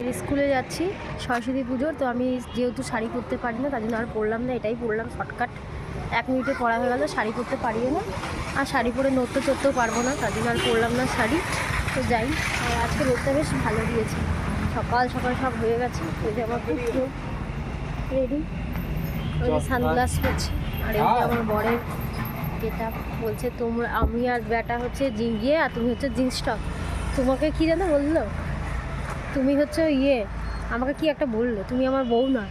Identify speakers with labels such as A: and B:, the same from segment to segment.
A: স্কুলে যাচ্ছি সরস্বতী পুজোর তো আমি যেহেতু শাড়ি পরতে পারি না তার জন্য আর পরলাম না এটাই পরলাম শর্টকাট। এক মিনিটে পরা হয়ে গেল শাড়ি পরতে পারিও না। আর শাড়ি পরে নড়তে চড়তেও পারব না তার জন্য আর পরলাম না শাড়ি। তো যাই আর আজকে রোদটা বেশ ভালো দিয়েছে। সকাল সকাল সব হয়ে গেছে ওই যে আমার পুজো রেডি ওই যে সানগ্লাস করছে আর এই যে আমার বরের যেটা বলছে তোমরা আমি আর ব্যাটা হচ্ছে জিঙ্গিয়ে আর তুমি হচ্ছে জিন্স টপ তোমাকে কি জানো বলল? তুমি হচ্ছে ইয়ে আমাকে কি একটা বলল? তুমি আমার বউ না।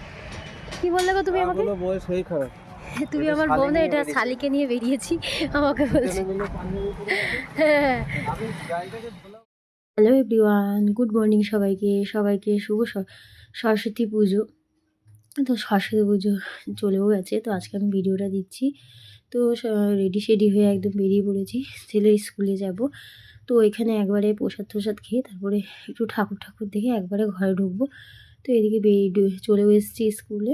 A: কি বললে গো তুমি আমাকে?
B: বয়স হয়ে খারাপ।
A: তুমি আমার বউ না এটা শালিকে নিয়ে বেরিয়েছি আমাকে বলছে। হ্যাঁ
B: ধুলাম।
A: হ্যালো এভরিওয়ান গুড মর্নিং সবাইকে। সবাইকে শুভ সরস্বতী পুজো। তো সরস্বতী পুজো চলেও গেছে তো আজকে আমি ভিডিওটা দিচ্ছি। তো রেডি শেডি হয়ে একদম বেরিয়ে পড়েছি। ছেলের স্কুলে যাব। তো এখানে একবারে প্রসাদ টসাদ খেয়ে তারপরে একটু ঠাকুর ঠাকুর দেখে একবারে ঘরে ঢুকবো। তো এদিকে বেরিয়ে চলেও এসেছি স্কুলে।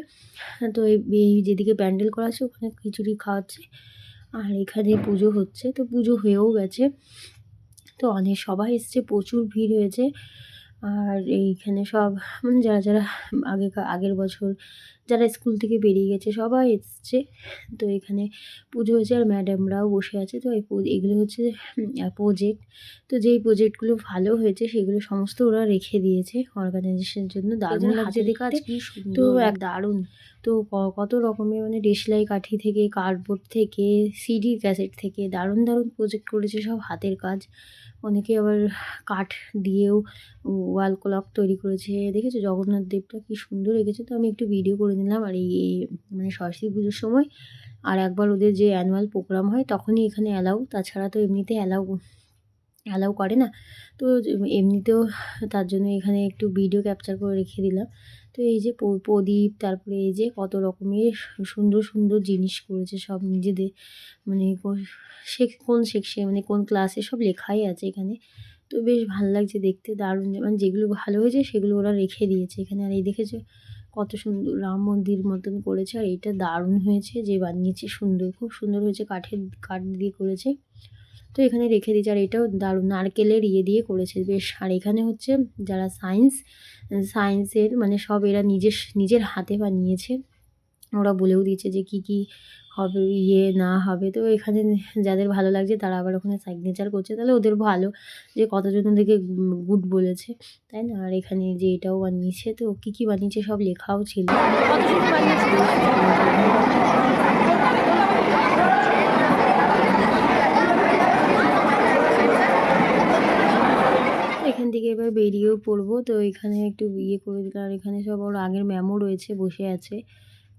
A: তো এই এই যেদিকে প্যান্ডেল করা আছে ওখানে খিচুড়ি খাওয়াচ্ছে। আর এখানে পুজো হচ্ছে। তো পুজো হয়েও গেছে। তো অনেক সবাই এসছে, প্রচুর ভিড় হয়েছে। আর এইখানে সব মানে যারা যারা আগে আগের বছর যারা স্কুল থেকে বেরিয়ে গেছে সবাই এসছে। তো এখানে পুজো হয়েছে আর ম্যাডামরাও বসে আছে। তো এই এগুলো হচ্ছে প্রজেক্ট তো যেই প্রজেক্টগুলো ভালো হয়েছে সেগুলো সমস্ত ওরা রেখে দিয়েছে অর্গানাইজেশনের জন্য। দারুণ লাগছে দেখতে। তো এক দারুণ। তো কত রকমের মানে দেশলাই কাঠি থেকে কার্ডবোর্ড থেকে সিডি ক্যাসেট থেকে দারুণ দারুণ প্রজেক্ট করেছে সব হাতের কাজ। অনেকে আবার কাঠ দিয়েও ওয়াল ক্লক তৈরি করেছে। দেখেছ জগন্নাথ দেবটা কি সুন্দর এঁকেছে। তো আমি একটু ভিডিও করে নিলাম আর এই মানে সরস্বতী পুজোর সময়। আর একবার ওদের যে অ্যানুয়াল প্রোগ্রাম হয়, তখনই এখানে অ্যালাউ তাছাড়া তো এমনিতে অ্যালাউ অ্যালাউ করে না। তো এমনিতেও তার জন্য এখানে একটু ভিডিও ক্যাপচার করে রেখে দিলাম। তো এই যে প্রদীপ, তারপরে এই যে কত রকমের সুন্দর সুন্দর জিনিস করেছে সব নিজেদের। মানে সে, কোন সেকশে মানে কোন ক্লাসে সব লেখাই আছে এখানে। তো বেশ ভালো লাগছে দেখতে, দারুণ। মানে যেগুলো ভালো হয়েছে সেগুলো ওরা রেখে দিয়েছে এখানে। আর এই দেখেছ কত সুন্দর রাম মন্দির মতন করেছে আর এটা দারুণ হয়েছে যে বানিয়েছে সুন্দর, খুব সুন্দর হয়েছে কাঠের, কাঠ দিয়ে করেছে। তো এখানে রেখে দিয়েছে আর এটাও দারুণ, নারকেলের ইয়ে দিয়ে করেছে বেশ। আর এখানে হচ্ছে যারা সায়েন্স সায়েন্সের মানে সব এরা নিজের নিজের হাতে বানিয়েছে। ওরা বলেও দিয়েছে যে কি কি হবে ইয়ে না হবে। তো এখানে যাদের ভালো লাগছে তারা আবার ওখানে সিগনেচার করছে। তাহলে ওদের ভালো যে কতজন ওদেরকে গুড বলেছে, তাই না? আর এখানে যে এটাও বানিয়েছে, তো কী কী বানিয়েছে সব লেখাও ছিল। এখান থেকে এবার বেরিয়েও পড়ব। তো এখানে একটু ইয়ে করে দিলাম। আর এখানে সব ওর আগের ম্যামও রয়েছে, বসে আছে।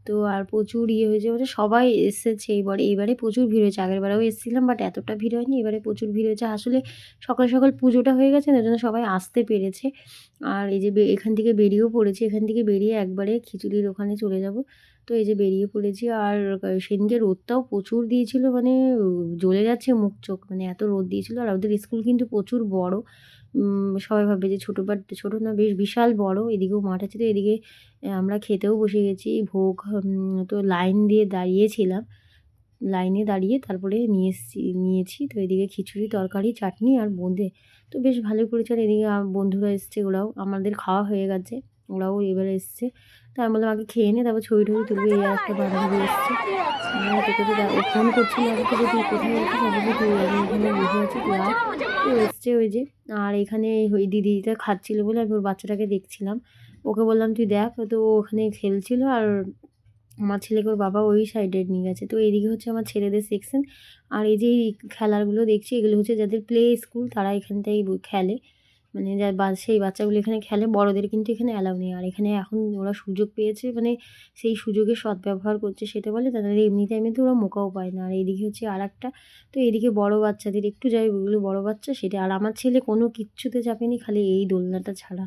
A: তো আর প্রচুর ইয়ে হয়েছে বলছে সবাই এসেছে এইবারে এইবারে প্রচুর ভিড় হয়েছে, আগের বারেও এসেছিলাম বাট এতটা ভিড় হয়নি, এবারে প্রচুর ভিড় হয়েছে। আসলে সকাল সকাল পুজোটা হয়ে গেছে না জন্য সবাই আসতে পেরেছে। আর এই যে এখান থেকে বেরিয়েও পড়েছে, এখান থেকে বেরিয়ে একবারে খিচুড়ির ওখানে চলে যাব। তো এই যে বেরিয়ে পড়েছি আর সেদিনকে রোদটাও প্রচুর দিয়েছিল মানে জ্বলে যাচ্ছে মুখ চোখ মানে এত রোদ দিয়েছিল। আর ওদের স্কুল কিন্তু প্রচুর বড় সবাই ভাবে যে ছোটো বাট ছোটো না, বেশ বিশাল বড়, এদিকেও মাঠ আছে তো এদিকে আমরা খেতেও বসে গেছি, ভোগ তো লাইন দিয়ে দাঁড়িয়েছিলাম, লাইনে দাঁড়িয়ে তারপরে নিয়ে এসছি, নিয়েছি, তো এদিকে খিচুড়ি, তরকারি, চাটনি আর বোঁদে, তো বেশ ভালোই করেছে। আর এদিকে বন্ধুরা এসছে, ওরাও, আমাদের খাওয়া হয়ে গেছে, ওরাও এবারে এসছে তো আমি বললাম, আগে খেয়ে নে, তারপর ছবি টবি তুলবে। এই আর একটা বান্ধবী এসছে। তোকে ফোন করছিল আগে তুই কোথায় আছিস? আমি তুই এখানে বসে আছি তুই আয়। তো এসছে ওই যে, আর এখানে ওই দিদিটা খাচ্ছিল বলে আমি ওর বাচ্চাটাকে দেখছিলাম। ওকে বললাম, তুই দেখ, তো ও ওখানে খেলছিল আর আমার ছেলেকে ওর বাবা ওই সাইডে নিয়ে গেছে। তো এইদিকে হচ্ছে আমার ছেলেদের সেকশন আর এই যে এই খেলাগুলো দেখছি, এগুলো হচ্ছে যাদের প্লে স্কুল তারা এখানটাই খেলে। মানে যা বা- সেই বাচ্চাগুলো এখানে খেলে বড়দের কিন্তু এখানে অ্যালাউ নেই। আর এখানে এখন ওরা সুযোগ পেয়েছে মানে সেই সুযোগের সদ্ব্যবহার করছে সেটা বলে তাদের এমনি টাইমে তো ওরা মোকাও পায় না। আর এইদিকে হচ্ছে আর একটা তো এদিকে বড় বাচ্চাদের একটু যাই ওগুলো বড় বাচ্চা সেটা আর আমার ছেলে কোনো কিচ্ছুতে চাপেনি খালি এই দোলনাটা ছাড়া।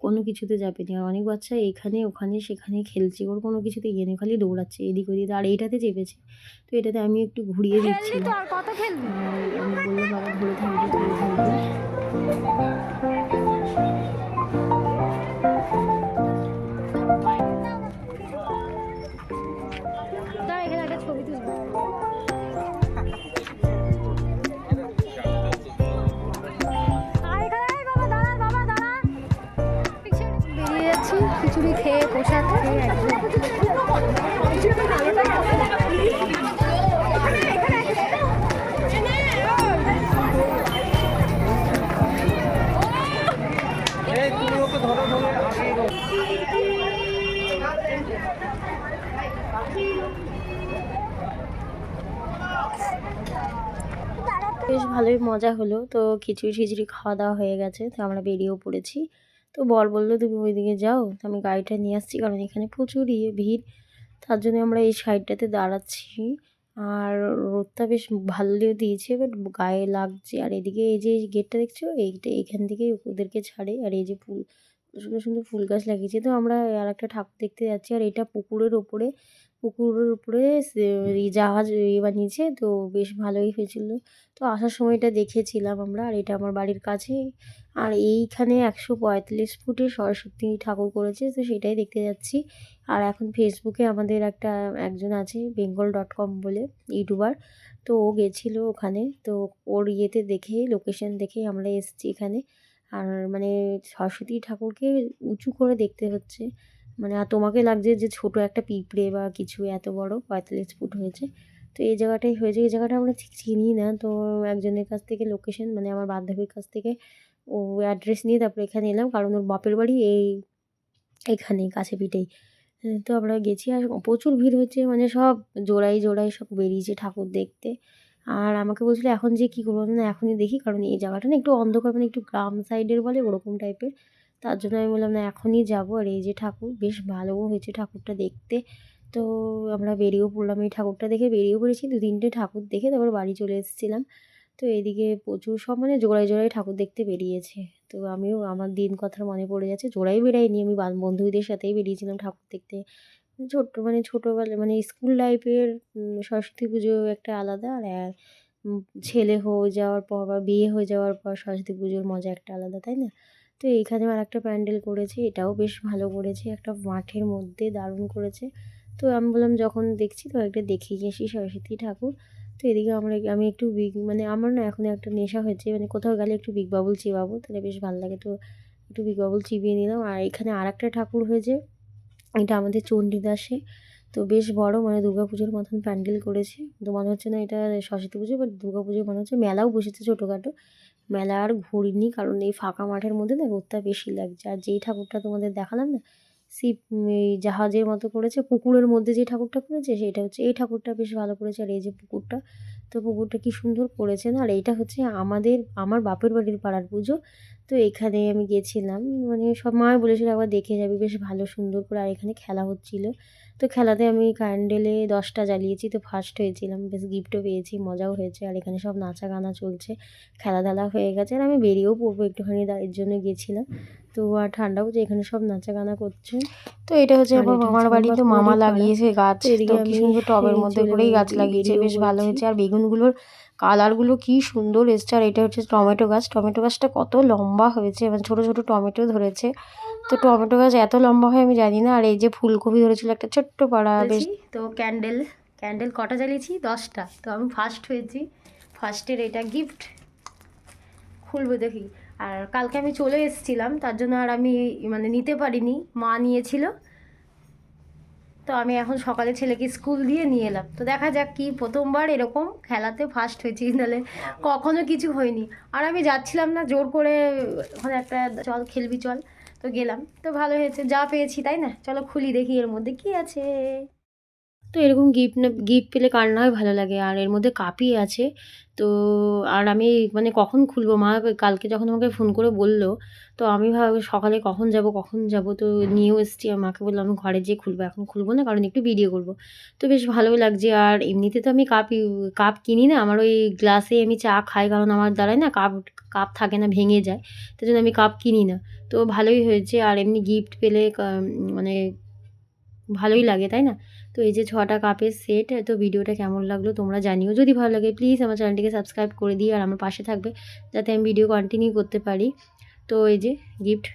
A: কোনো কিছুতে যাবেনি আর অনেক বাচ্চা এখানে ওখানে সেখানে খেলছে ওর কোনো কিছুতে ইয়ে নেই খালি দৌড়াচ্ছে এদিক ওদিক আর এইটাতে চেপেছে। তো এটাতে আমি একটু ঘুরিয়ে আমি বললাম বাবা ধরে থাকবে ধরে থাকবে।
B: Thank
A: you. ভালোই মজা হলো, তো খিচুড়ি খিচুড়ি খাওয়া দাওয়া হয়ে গেছে, তো আমরা বেরিয়েও পড়েছি। তো বল বলল, তুমি ওইদিকে যাও, তো আমি গাড়িটা নিয়ে আসছি, কারণ এখানে প্রচুর ইয়ে ভিড়। তার জন্য আমরা এই সাইডটাতে দাঁড়াচ্ছি। আর রোদটা বেশ ভালো দিয়েছে, বাট গায়ে লাগছে। আর এদিকে এই যে গেটটা দেখছ, এইটা এখান থেকেই ওদেরকে ছাড়ে। আর এই যে ফুল সুন্দর সুন্দর ফুল গাছ লাগিয়েছে। তো আমরা আর একটা ঠাকুর দেখতে যাচ্ছি আর এটা পুকুরের ওপরে। পুকুরের উপরে জাহাজ ইয়ে বানিয়েছে। তো বেশ ভালোই হয়েছিল। তো আসার সময়টা দেখেছিলাম আমরা আর এটা আমার বাড়ির কাছে। আর এইখানে একশো পঁয়তাল্লিশ ফুটে সরস্বতী ঠাকুর করেছে। তো সেটাই দেখতে যাচ্ছি। আর এখন ফেসবুকে আমাদের একটা একজন আছে বেঙ্গল ডট কম বলে ইউটিউবার। তো ও গেছিল ওখানে। তো ওর ইয়েতে দেখে, লোকেশন দেখে আমরা এসেছি এখানে। আর মানে সরস্বতী ঠাকুরকে উঁচু করে দেখতে হচ্ছে। মানে আর তোমাকে লাগছে যে ছোট একটা পিঁপড়ে বা কিছু এত বড় পঁয়তাল্লিশ ফুট হয়েছে। তো এই জায়গাটাই হয়েছে। এই জায়গাটা আমরা ঠিক চিনি না। তো একজনের কাছ থেকে লোকেশন মানে আমার বান্ধবীর কাছ থেকে ও অ্যাড্রেস নিয়ে তারপরে এখানে এলাম। কারণ ওর বাপের বাড়ি এই এখানে কাছে পিঠেই। হ্যাঁ, তো আমরা গেছি আর প্রচুর ভিড় হচ্ছে। মানে সব জোড়াই জোড়াই সব বেরিয়েছে ঠাকুর দেখতে। আর আমাকে বলছিল, এখন যে কী করব? না, এখনই দেখি। কারণ এই জায়গাটা না একটু অন্ধকার মানে একটু গ্রাম সাইডের বলে, ওরকম টাইপের তার জন্য আমি বললাম, না, এখনই যাব। আর এই যে ঠাকুর, বেশ ভালোও হয়েছে ঠাকুরটা দেখতে। তো আমরা বেরিয়েও পড়লাম এই ঠাকুরটা দেখে। বেরিয়েও পড়েছি দু তিনটে ঠাকুর দেখে তারপর বাড়ি চলে এসেছিলাম। তো এদিকে প্রচুর সব মানে জোড়ায় জোড়ায় ঠাকুর দেখতে বেরিয়েছে। তো আমিও, আমার দিন কথা মনে পড়ে যাচ্ছে। জোড়াই বেরাইনি আমি বান- বন্ধুদের সাথেই বেরিয়েছিলাম ঠাকুর দেখতে। ছোট্ট মানে ছোটোবেলা মানে স্কুল লাইফের সরস্বতী পুজো একটা আলাদা আর ছেলে হয়ে যাওয়ার পর বা বিয়ে হয়ে যাওয়ার পর সরস্বতী পুজোর মজা একটা আলাদা, তাই না? তো এইখানেও আর একটা প্যান্ডেল করেছে, এটাও বেশ ভালো করেছে, একটা মাঠের মধ্যে দারুণ করেছে। তো আমি বললাম, যখন দেখছি তো একটা দেখেই আসি সরস্বতী ঠাকুর। তো এদিকে আমরা, আমি একটু বিগ মানে আমার না এখন একটা নেশা হয়েছে মানে কোথাও গেলে একটু বিগ বাবুল চিবাবো, তাহলে বেশ ভালো লাগে। তো একটু বিগ বাবুল চিবিয়ে নিলাম, আর এখানে আর একটা ঠাকুর হয়েছে এটা আমাদের চণ্ডীদাসে। তো বেশ বড় মানে দুর্গা পুজোর মতন প্যান্ডেল করেছে। তো মনে হচ্ছে না এটা সরস্বতী পুজো বাট দুর্গা পুজো মনে হচ্ছে মেলাও বসেছে ছোটোখাটো। মেলা আর ঘুরিনি, কারণ এই ফাঁকা মাঠের মধ্যে না রোদটা বেশি লাগছে। আর যেই ঠাকুরটা তোমাদের দেখালাম না শিব, এই জাহাজের মতো করেছে, পুকুরের মধ্যে যে ঠাকুরটা করেছে, সেটা হচ্ছে, এই ঠাকুরটা বেশ ভালো করেছে, আর এই যে পুকুরটা, তো পুকুরটা কি সুন্দর করেছে না? আর এইটা হচ্ছে আমাদের, আমার বাপের বাড়ির পাড়ার পুজো, তো এখানে আমি গেছিলাম মানে সব মায় বলেছিল একবার দেখে যাবি, বেশ ভালো সুন্দর করে, আর এখানে খেলা হচ্ছিল। তো খেলাতে আমি ক্যান্ডেলে দশটা জ্বালিয়েছি তো ফার্স্ট হয়েছিলাম। বেশ গিফটও পেয়েছি মজাও হয়েছে আর এখানে সব নাচা গানা চলছে খেলাধুলা হয়ে গেছে আর আমি বেরিয়েও পড়ব একটুখানি এর জন্য গেছিলাম। তো আর ঠান্ডাও যে এখানে সব নাচা গানা করছে। তো এটা হচ্ছে আমার মামার
C: বাড়িতে
A: বাড়ি তো মামা লাগিয়েছে গাছ
C: এদিকে
A: কি সুন্দর টবের মধ্যে করেই গাছ লাগিয়েছে বেশ ভালো হয়েছে। আর বেগুনগুলোর কালারগুলো কি সুন্দর এসছে আর এটা হচ্ছে টমেটো গাছ। টমেটো গাছটা কত লম্বা হয়েছে মানে ছোটো ছোটো টমেটো ধরেছে। তো টমেটো গাছ এত লম্বা হয় আমি জানি না আর এই যে ফুলকপি ধরেছিল একটা ছোট্ট পাড়া বেশ তো ক্যান্ডেল ক্যান্ডেল কটা জ্বালিয়েছি? দশটা। তো আমি ফার্স্ট হয়েছি। ফার্স্টের এটা গিফট খুলবো দেখি। আর কালকে আমি চলে এসেছিলাম তার জন্য আর আমি মানে নিতে পারিনি। মা নিয়েছিল। তো আমি এখন সকালে ছেলেকে স্কুল দিয়ে নিয়ে এলাম। তো দেখা যাক কি প্রথমবার এরকম খেলাতে ফার্স্ট হয়েছি নাহলে কখনো কিছু হয়নি। আর আমি যাচ্ছিলাম না জোর করে ওখানে একটা চল খেলবি চল। তো গেলাম। তো ভালো হয়েছে যা পেয়েছি তাই না? চলো খুলি দেখি এর মধ্যে কি আছে। তো এরকম গিফট না, গিফট পেলে কার না হয় ভালো লাগে। আর এর মধ্যে কাপই আছে। তো আর আমি মানে কখন খুলবো? মা কালকে যখন আমাকে ফোন করে বলল, তো আমি ভাব সকালে কখন যাব কখন যাব? তো নিয়েও এসছি। মাকে বললাম, আমি ঘরে যেয়ে খুলবো, এখন খুলবো না, কারণ একটু ভিডিও করব। তো বেশ ভালোই লাগছে। আর এমনিতে তো আমি কাপ কাপ কিনি না। আমার ওই গ্লাসে আমি চা খাই, কারণ আমার দ্বারাই না কাপ কাপ থাকে না, ভেঙে যায়। তো জন্য আমি কাপ কিনি না। তো ভালোই হয়েছে। আর এমনি গিফট পেলে মানে ভালোই লাগে, তাই না? তো এই যে ছটা কাপের সেট তো ভিডিওটা কেমন লাগল তোমরা জানিও। যদি ভালো লাগে প্লিজ আমার চ্যানেলটিকে সাবস্ক্রাইব করে দিই আর আমার পাশে থাকবে যাতে আমি ভিডিও কন্টিনিউ করতে পারি। তো এই যে গিফট